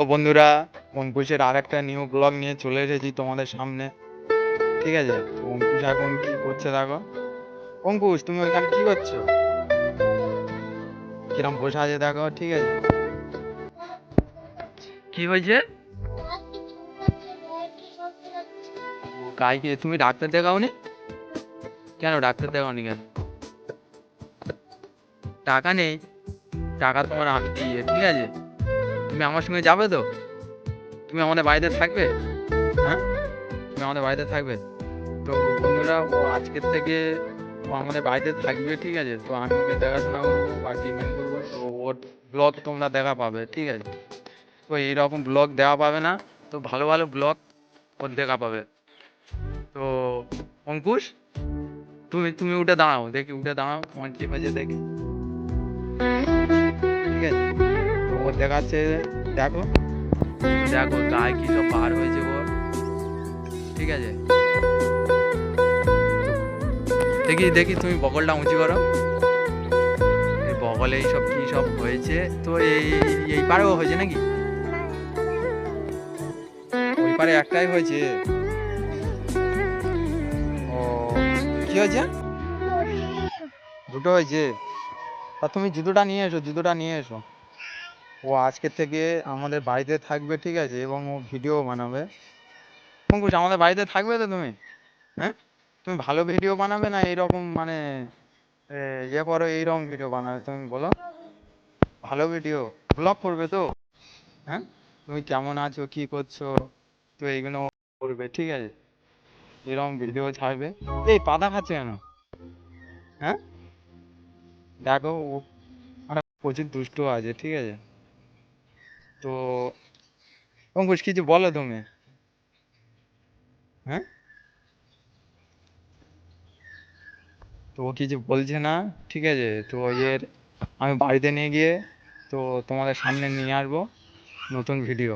তো বন্ধুরা অঙ্কুশের আর একটা নিউ ব্লগ নিয়ে চলে এসেছি তোমাদের সামনে। ঠিক আছে? অঙ্কুশ এখন কি করছে দেখো? অঙ্কুশ তুমি ওইখানে কি করছ? কিরম বসে আছে দেখো ঠিক আছে? কি হয়েছে? গাইকে তুমি ডাক্তার দেখাওনি? কেন ডাক্তার দেখাওনি কেন? টাকা নেই। টাকা তোমার দিয়ে ঠিক আছে? তুমি আমার সঙ্গে যাবে তো? তুমি আমাদের বাড়িতে থাকবে? হ্যাঁ? তুমি আমাদের বাড়িতে থাকবে। তো বন্ধুরা, ও আজকের থেকে ও আমাদের বাড়িতে থাকবে, ঠিক আছে? তো আমি ওকে দেখাশোনা করব বা ট্রিটমেন্ট করব তো ওর ব্লগ তোমরা দেখা পাবে, ঠিক আছে? তো এইরকম ব্লগ দেওয়া পাবে না, তো ভালো ভালো ব্লগ ওর দেখা পাবে। তো অঙ্কুশ, তুমি তুমি উঠে দাঁড়াও, দেখি উঠে দাঁড়াও, তোমার যে দেখি। ঠিক আছে? তো দেখাচ্ছে, দেখো। দেখো গায়ে কি সব বার হয়েছে ওর ঠিক আছে। দেখি দেখি তুমি বগলটা উঁচু করো। এই বগলে সব কি সব হয়েছে? তো এই এই পারেও হয়েছে নাকি? ওই পারে একটাই হয়েছে। ও, কি হয়েছে? দুটো হয়েছে। তা তুমি জুতোটা নিয়ে এসো, জুতোটা নিয়ে এসো। ও আজকে থেকে আমাদের বাড়িতে থাকবে, ঠিক আছে, এবং ও ভিডিও বানাবে। পঙ্কুশ আমাদের বাড়িতে থাকবে তো তুমি? হ্যাঁ? তুমি ভালো ভিডিও বানাবে না এইরকম মানে ইয়ে করো, এইরকম ভিডিও বানাবে? তুমি বলো। ভালো ভিডিও ব্লগ করবে তো? হ্যাঁ? তুমি কেমন আছো? কি করছ? তো এইগুলো করবে, ঠিক আছে। এরকম ভিডিও ছাড়বে। এই পাতা খাচ্ছে কেন? হ্যাঁ? দেখো ও প্রচুর দুষ্ট আছে, ঠিক আছে। তো অঙ্কুশ কিছু বলো তুমি? হ্যাঁ? তো ও কিছু বলছে না, ঠিক আছে? তো এর আমি বাড়িতে নিয়ে গিয়ে তো তোমাদের সামনে নিয়ে আসব নতুন ভিডিও